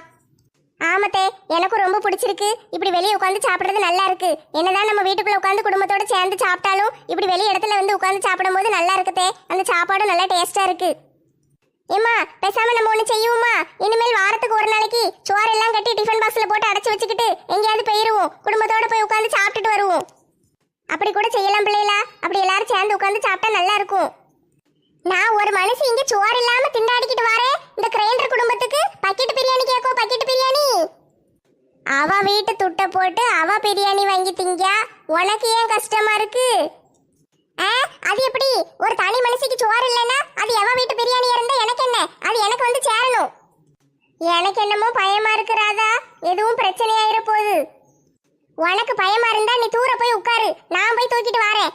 S5: ஆமத்தே எனக்கும் ரொம்ப பிடிச்சிருக்கு. இப்படி வெளியே உட்காந்து சாப்பிடுறது நல்லா இருக்கு என்னதான் நம்ம வீட்டுக்குள்ள உட்காந்து குடும்பத்தோட சேர்ந்து சாப்பிட்டாலும் இப்படி வெளி இடத்துல வந்து உட்காந்து சாப்பிடும்போது நல்லா இருக்குதே அந்த சாப்பாடும் நல்லா டேஸ்டா இருக்கு. ஏம்மா பேசாம நம்ம ஒண்ணு செய்வோமா? இனிமேல் வாரத்துக்கு ஒரு நாளைக்கு சோறு எல்லாம் கட்டி டிஃபன் பாக்ஸ்ல போட்டு அடைச்சு வச்சுக்கிட்டு எங்கேயாவது போயிருவோம். குடும்பத்தோட போய் உட்காந்து சாப்பிட்டுட்டு வருவோம். அப்படி கூட செய்யலாம் பிள்ளைகளா. அப்படி எல்லாரும் சேர்ந்து உட்காந்து சாப்பிட்டா நல்லா இருக்கும் நான் ஒரு மனுஷி இங்க சோறு இல்லாம திண்டாடிக்கிட்டு வரேன் இந்த கிரைண்டர் குடும்பத்துக்கு பக்கெட் பிரியாணி கேக்கோ பக்கெட் பிரியாணி? அவ வீட்டு துட்ட போட்டு அவ பிரியாணி வாங்கி திங்க? உனக்கு ஏன் கஷ்டமா இருக்கு? ஆ, அது எப்படி? ஒரு தனி மனுஷிக்கு சோறு இல்லைன்னா அது எவ வீட்டு பிரியாணி இருந்தா எனக்கு என்ன? அது எனக்கு வந்து சேரணும். எனக்கு என்னமோ பயமா இருக்கிறாதா எதுவும் பிரச்சனை ஆயிர போகுது. உனக்கு பயமா இருந்தா நீ தூர போய் உட்காரு. நான் போய் தூக்கிட்டு வரேன்.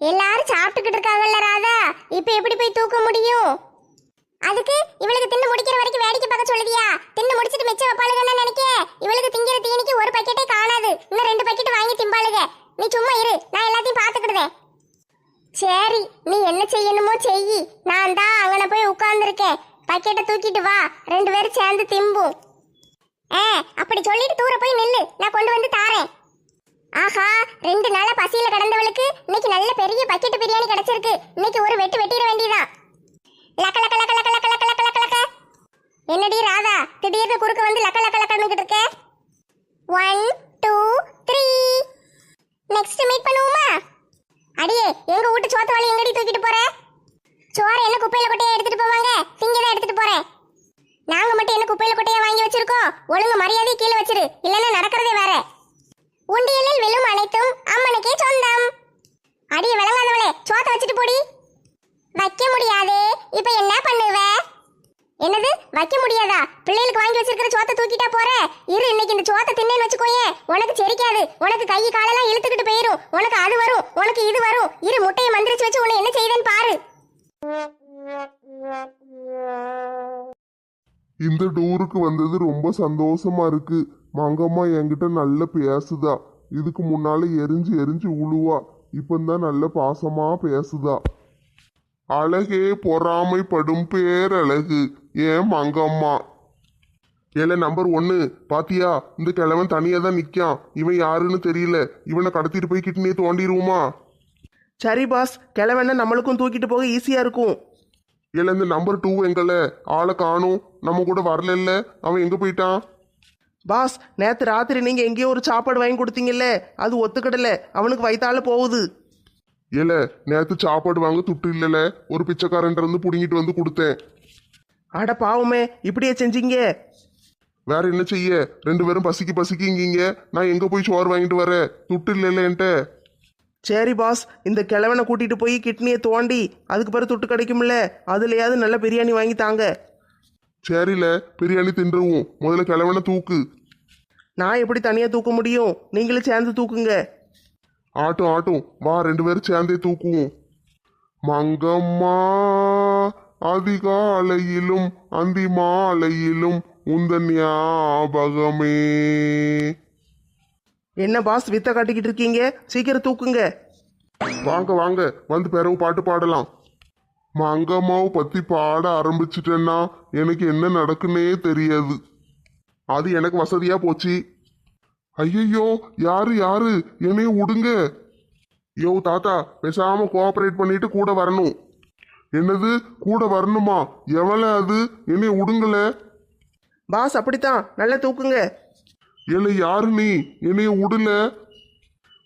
S5: எல்லாரும் சாப்பிட்டுக்கிட்டு இருக்காங்கல்ல ராதா. இப்போ எப்படி போய் தூக்க முடியும்? அதுக்கு இவளுக்கு தின்னு முடிக்கிற வரைக்கும் வேடிக்கை பார்க்க சொல்லுதியா? தின்னு முடிச்சிட்டு மிச்சம் வைப்பாளுகன்னு நினைக்க? இவளுக்கு திங்கிற தீனிக்கு ஒரு பக்கெட்டே காணாது. இன்னும் ரெண்டு பக்கெட் வாங்கி திம்பாளுக நீ சும்மா இரு. நான் எல்லாத்தையும் பார்த்துக்கிடுவேன். சரி நீ என்ன செய்யணுமோ செய் நான் தான் அங்கன போய் உட்கார்ந்துருக்கேன். பக்கெட்டை தூக்கிட்டு வா. ரெண்டு பேரும் சேர்ந்து திம்பும். ஆ அப்படி சொல்லிட்டு தூர போய் நில்லு. நான் கொண்டு வந்து தாரேன். ஆஹா ரெண்டு நாளா பசியில கிடந்தவளுக்கு இன்னைக்கு நல்ல பெரிய பக்கெட் பிரியாணி கிடைச்சிருக்கு. இன்னைக்கு ஒரு வெட்டு வெட்டிட வேண்டியதான் லக்க லக்க லக்க லக்க லக்க லக்க லக்க லக்க லக்க. என்னடி ராதா திடீர்னு குறுக்க வந்து லக்க லக்க லக்கன்னு இருக்க? One two three next meet பண்ணுவோமா? அடியே எங்க வீட்டு சோத்து வாளி எங்கடி தூக்கிட்டு போற? சோறு என்ன குப்பையில கொட்டையா எடுத்துட்டு போவாங்க? திங்க தான் எடுத்துட்டு போறேன். நாங்க மட்டும் என்ன குப்பையில கொட்டையா வாங்கி வச்சிருக்கோம்? ஒழுங்கு மரியாதை கீழே வச்சிரு. இல்லைன்னா நடக்கிறதே வேற. உண்டியலில் விழும் அனைத்தும் அம்மனுக்கே சொந்தம். அடி விளங்காதவளே சோத்த வச்சுட்டு போடி. வைக்க முடியாதே இப்ப என்ன பண்ணுவ? என்னது வைக்க முடியாதா? பிள்ளைகளுக்கு வாங்கி வச்சிருக்கிற சோத்தை தூக்கிட்டா போற? இரு இன்னைக்கு இந்த சோத்தை தின்னேன்னு வச்சுக்கோயே. உனக்கு செரிக்காது. உனக்கு கை காலெல்லாம் இழுத்துக்கிட்டு போயிரும். உனக்கு அது வரும் உனக்கு இது வரும். இரு முட்டையை மந்திரிச்சு வச்சு உன்னை என்ன செய்யுதுன்னு பாரு.
S6: இந்த டூருக்கு வந்தது ரொம்ப சந்தோஷமா இருக்கு. மங்கம்மா என்கிட்ட நல்ல பேசுதா. இதுக்கு முன்னால எரிஞ்சு எரிஞ்சு உழுவா. இப்பந்தான் நல்ல பாசமா பேசுதா. அழகே பொறாமைப்படும் பேரழகு. ஏன் மங்கம்மா? ஏல நம்பர் ஒன்னு. பாத்தியா இந்த கிழவன் தனியா தான் நிக்கான். இவன் யாருன்னு தெரியல. இவனை கடத்திட்டு போய் கிட்னியை தோண்டிடுவோமா
S2: சரி பாஸ். கிளவன நம்மளுக்கும் தூக்கிட்டு போக ஈஸியா இருக்கும்.
S6: ஏல இந்த நம்பர் டூ எங்கல? ஆளை காணும். நம்ம கூட வரல அவன் எங்க போயிட்டான்?
S2: பாஸ் நேத்து ராத்திரி நீங்க எங்கேயோ ஒரு சாப்பாடு வாங்கி கொடுத்தீங்கல்ல அது ஒத்துக்கிடல. அவனுக்கு வயித்தால போகுது.
S6: ஏல நேத்து சாப்பாடு வாங்க துட்டு இல்லல ஒரு பிச்சைக்காரன் இருந்து புடுங்கிட்டு வந்து கொடுத்தேன்.
S2: அட பாவமே இப்படியே செஞ்சீங்க.
S6: வேற என்ன செய்ய? ரெண்டு பேரும் பசிக்கு பசிக்குங்கீங்க நான் எங்க போய் சோறு வாங்கிட்டு வரேன் துட்டு இல்லைல்ல என்கிட்ட
S2: சரி பாஸ் இந்த கிழவனை கூட்டிட்டு போய் கிட்னியை தோண்டி அதுக்கு பிறகு துட்டு கிடைக்கும்ல அதுலயாவது நல்ல பிரியாணி வாங்கி தாங்க.
S6: சரில பிரியாணி தின்றுவோம். முதல்ல கிழவனை தூக்கு.
S3: நான் எப்படி தனியாக தூக்க முடியும்? நீங்களும் சேர்ந்து தூக்குங்க.
S6: ஆட்டும் ஆட்டும் வா ரெண்டு பேரும் சேர்ந்தே தூக்குவோம். மங்கம்மா அதிகாலையிலும் அந்தி மாலையிலும் உந்தன் ஞாபகமே.
S3: என்ன பாஸ் வித்த காட்டிக்கிட்டு இருக்கீங்க? சீக்கிரம் தூக்குங்க.
S6: வாங்க வாங்க. வந்து பிறகு பாட்டு பாடலாம். மங்கம்மாவை பத்தி பாட ஆரம்பிச்சிட்டேன்னா எனக்கு என்ன நடக்குன்னே தெரியாது. அது எனக்கு வசதியா போச்சு. ஐயையோ யாரு யாரு? என்னைய விடுங்க யோ தாத்தா பேசாம கோஆபரேட் பண்ணிட்டு கூட வரணும். என்னது? கூட வரணுமா? எவள அது? என்னைய விடுங்கள
S3: பாஸ் அப்படித்தான். நல்லா தூக்குங்க.
S6: இல்லை யாரு நீ? என்னைய விடல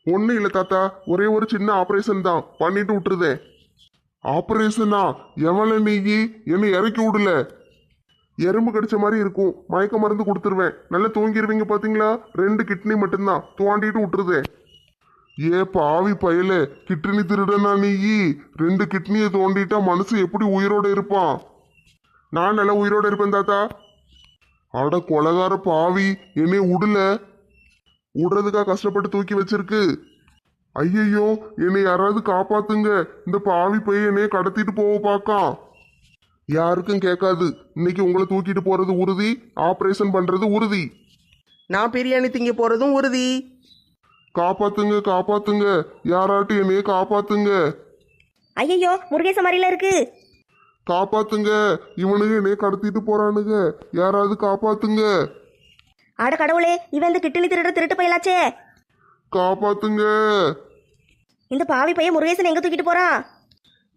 S6: ஒன்றும் இல்லை தாத்தா. ஒரே ஒரு சின்ன ஆப்ரேஷன் தான். பண்ணிட்டு விட்டுருதேன் ஆப்ரேஷனா எவள நீயி என்னை இறக்கி விடல? எறும்பு கடிச்ச மாதிரி இருக்கும். மயக்க மருந்து கொடுத்துருவேன். நல்லா தூங்கிடுவீங்க பாத்தீங்களா? ரெண்டு கிட்னி மட்டும்தான். தோண்டிட்டு விட்டுருதேன் ஏ பாவி பயல கிட்னி திருடனா நீயி? ரெண்டு கிட்னியை தோண்டிட்டா மனசு எப்படி உயிரோட இருப்பான் நான் நல்லா உயிரோட இருப்பேன் தாத்தா. அட கொலகார பாவி என்னை உடல. விடுறதுக்காக கஷ்டப்பட்டு தூக்கி வச்சிருக்கு. ஐயையோ என்னை யாராவது காப்பாத்துங்க. இந்த பாவி பையன் என்னைய கடத்திட்டு போக பார்க்கான் யாருக்கும் கேட்காது. இன்னைக்கு உங்களை தூக்கிட்டு போறது உறுதி ஆபரேஷன் பண்றது உறுதி.
S3: நான் பிரியாணி திங்க போகிறதும் உறுதி.
S6: காப்பாத்துங்க காப்பாத்துங்க. யாராட்டும் என்னைய காப்பாத்துங்க.
S4: ஐயோ முருகேச மாதிரில இருக்கு.
S6: காப்பாத்துங்க. இவனுங்க என்னைய கடத்திட்டு போறானுங்க. யாராவது காப்பாத்துங்க.
S4: அட கடவுளே இவன் இந்த கிட்டலி திருட திருட்டு போயலாச்சே.
S6: காப்பாத்துங்க.
S4: இந்த பாவி பையன் முருகேசன் எங்க தூக்கிட்டு போறான்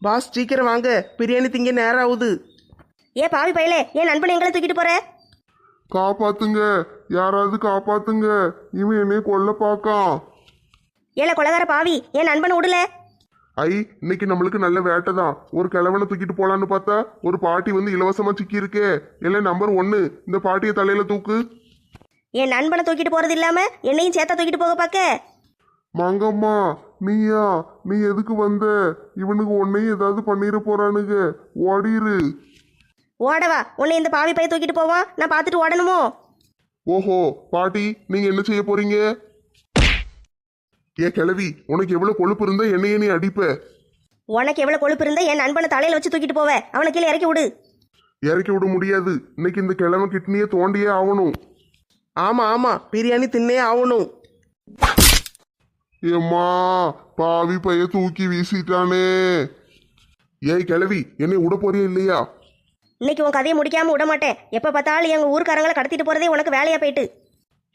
S3: பாஸ் சீக்கிரம் வாங்க. பிரியாணி திங்க நேரம் ஆகுது.
S4: ஏ பாவி பயலே என் நண்பன் எங்களை தூக்கிட்டு போற?
S6: காப்பாத்துங்க. யாராவது காப்பாத்துங்க. இவன் என்னைய கொல்ல பார்க்கான்.
S4: ஏல கொலகார பாவி என் நண்பனை விடல?
S6: ஐ இன்னைக்கு நம்மளுக்கு நல்ல வேட்டை தான். ஒரு கிழவனை தூக்கிட்டு போலான்னு பார்த்தா ஒரு பாட்டி வந்து இலவசமா சிக்கி இருக்கே இல்லை நம்பர் ஒன்னு இந்த பாட்டியை தலையில தூக்கு.
S4: என் நண்பனை தூக்கிட்டு போறது இல்லாம என்னையும் சேர்த்தா தூக்கிட்டு போக பார்க்க?
S6: மங்கம்மா நீயா? நீ எதுக்கு வந்த? இவனுக்கு உன்னையும் ஏதாவது பண்ணிட போறானுங்க. ஓடிரு.
S4: ஓடவா? உன்னை இந்த பாவி பைய தூக்கிட்டு போவான்? நான் பார்த்துட்டு ஓடணுமோ?
S6: ஓஹோ பாட்டி நீங்க என்ன செய்ய போறீங்க? ஏ கிழவி உனக்கு எவ்வளவு கொழுப்பு இருந்தா என்னைய நீ அடிப்ப.
S4: உனக்கு எவ்வளவு கொழுப்பு இருந்தா என் நண்பனை தலையில வச்சு தூக்கிட்டு போவ? அவனை கீழே இறக்கி விடு.
S6: இறக்கி விட முடியாது. இன்னைக்கு இந்த கிழமை கிட்னியை தோண்டியே ஆகணும்.
S3: ஆமாம் ஆமாம் பிரியாணி தின்னே ஆகணும்.
S6: ஏம்மா பாவி பைய தூக்கி வீசிட்டானே. ஏய் கிழவி என்னை விட போறியா இல்லையா?
S4: இன்னைக்கு உன் கதையை முடிக்காம விட மாட்டேன். எப்ப பார்த்தாலும் எங்க ஊர்க்காரங்களை கடத்திட்டு போறதே உனக்கு வேலையா போயிட்டு.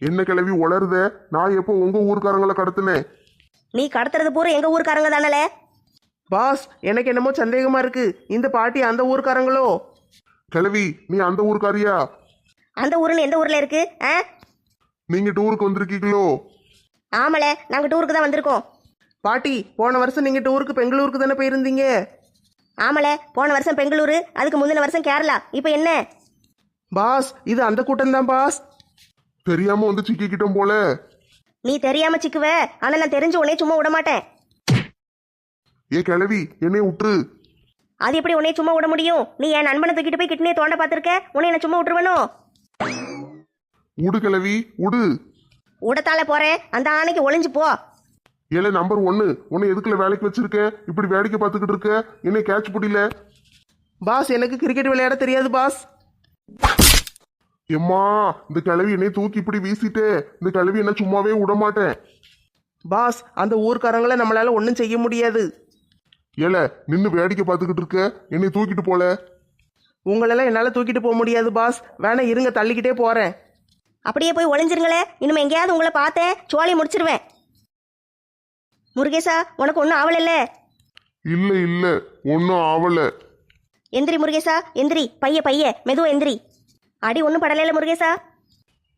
S6: என்ன கிழவி உளருத நான் எப்போ உங்க ஊர்க்காரங்களை கடத்தினேன்
S4: நீ கடத்துறது பூரா எங்க ஊர்க்காரங்க தானே
S3: பாஸ் எனக்கு என்னமோ சந்தேகமா இருக்கு. இந்த பாட்டி அந்த ஊர்க்காரங்களோ?
S6: கிழவி நீ அந்த ஊர்க்காரியா?
S4: அந்த ஊருன்னு எந்த ஊர்ல இருக்கு? ஆ?
S6: நீங்க டூருக்கு வந்திருக்கீங்களோ?
S4: ஆமல நாங்க டூருக்கு தான் வந்திருக்கோம்.
S3: பாட்டி போன வருஷம் நீங்கள் டூருக்கு பெங்களூருக்கு தானே போயிருந்தீங்க?
S4: ஆமல போன வருஷம் பெங்களூரு அதுக்கு முந்தின வருஷம் கேரளா. இப்போ என்ன?
S3: பாஸ் இது அந்த கூட்டம் தான் பாஸ்.
S6: தெரியாம வந்து சிக்கிக்கிட்டோம் போல.
S4: நீ தெரியாம சிக்குவ ஆனா நான் தெரிஞ்சு உன்னை சும்மா விட மாட்டேன்.
S6: ஏ கிழவி என்னை விட்டுரு
S4: அது எப்படி உன்னை சும்மா விட முடியும்? நீ என் நண்பனை தூக்கிட்டு போய் கிட்னியை தோண்ட பார்த்திருக்க? உன்னை என்ன சும்மா விட்டுருவனோ?
S6: உடு கிழவி உடு.
S4: உடத்தால போறேன் அந்த ஆணைக்கு ஒளிஞ்சு போ.
S6: ஏல நம்பர் ஒன்னு. உன்னை எதுக்குள்ள வேலைக்கு வச்சிருக்கேன் இப்படி வேடிக்கை பார்த்துக்கிட்டு இருக்க? என்னை கேட்ச் பிடில?
S3: பாஸ் எனக்கு கிரிக்கெட் விளையாட தெரியாது பாஸ்.
S6: எம்மா இந்த கிழவி என்னை தூக்கி இப்படி வீசிட்டே. இந்த கிழவி என்ன சும்மாவே விட மாட்டேன்.
S3: பாஸ் அந்த ஊர்க்காரங்களை நம்மளால ஒன்றும் செய்ய முடியாது.
S6: ஏல நின்னு வேடிக்கை பார்த்துக்கிட்டு இருக்க? என்னை தூக்கிட்டு போல.
S3: உங்களெல்லாம் என்னால் தூக்கிட்டு போக முடியாது பாஸ் வேணா இருங்க தள்ளிக்கிட்டே போகிறேன்
S4: அப்படியே போய் ஒளிஞ்சிருங்களே. இனிமே எங்கேயாவது உங்களை பார்த்தேன் சோழி முடிச்சிருவேன். முருகேசா உனக்கு ஒன்றும் ஆவலைல்ல?
S6: இல்ல இல்ல. ஒன்னும் ஆவல.
S4: எந்திரி முருகேசா. எந்திரி. பைய பைய. மெதுவா எந்திரி. அடி ஒன்றும் படலைல முருகேசா?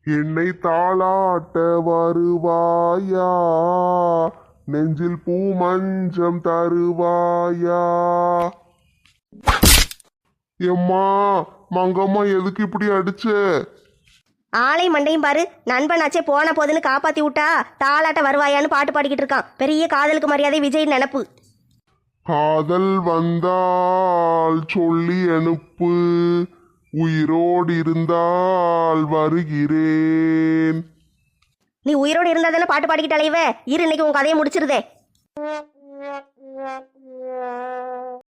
S6: என்னை தாளாட்ட வருவாயா? நெஞ்சில் பூ மஞ்சம் தருவாயா? எம்மா மங்கம்மா எதுக்கு இப்படி அடிச்ச?
S4: ஆளை மண்டையும் பாரு. நண்பனாச்சே போன போதுன்னு காப்பாத்தி விட்டா தாளாட்ட வருவாயான்னு பாட்டு பாடிக்கிட்டு இருக்கான். பெரிய காதலுக்கு மரியாதை விஜய் நினப்பு.
S6: காதல் வந்தால் சொல்லி அனுப்பு. உயிரோடு இருந்தால் வருகிறேன்.
S4: நீ உயிரோடு இருந்தா தானே பாட்டு பாடிக்கிட்டு அலைவ? இரு இன்னைக்கு உன் கதையை முடிச்சிருதே.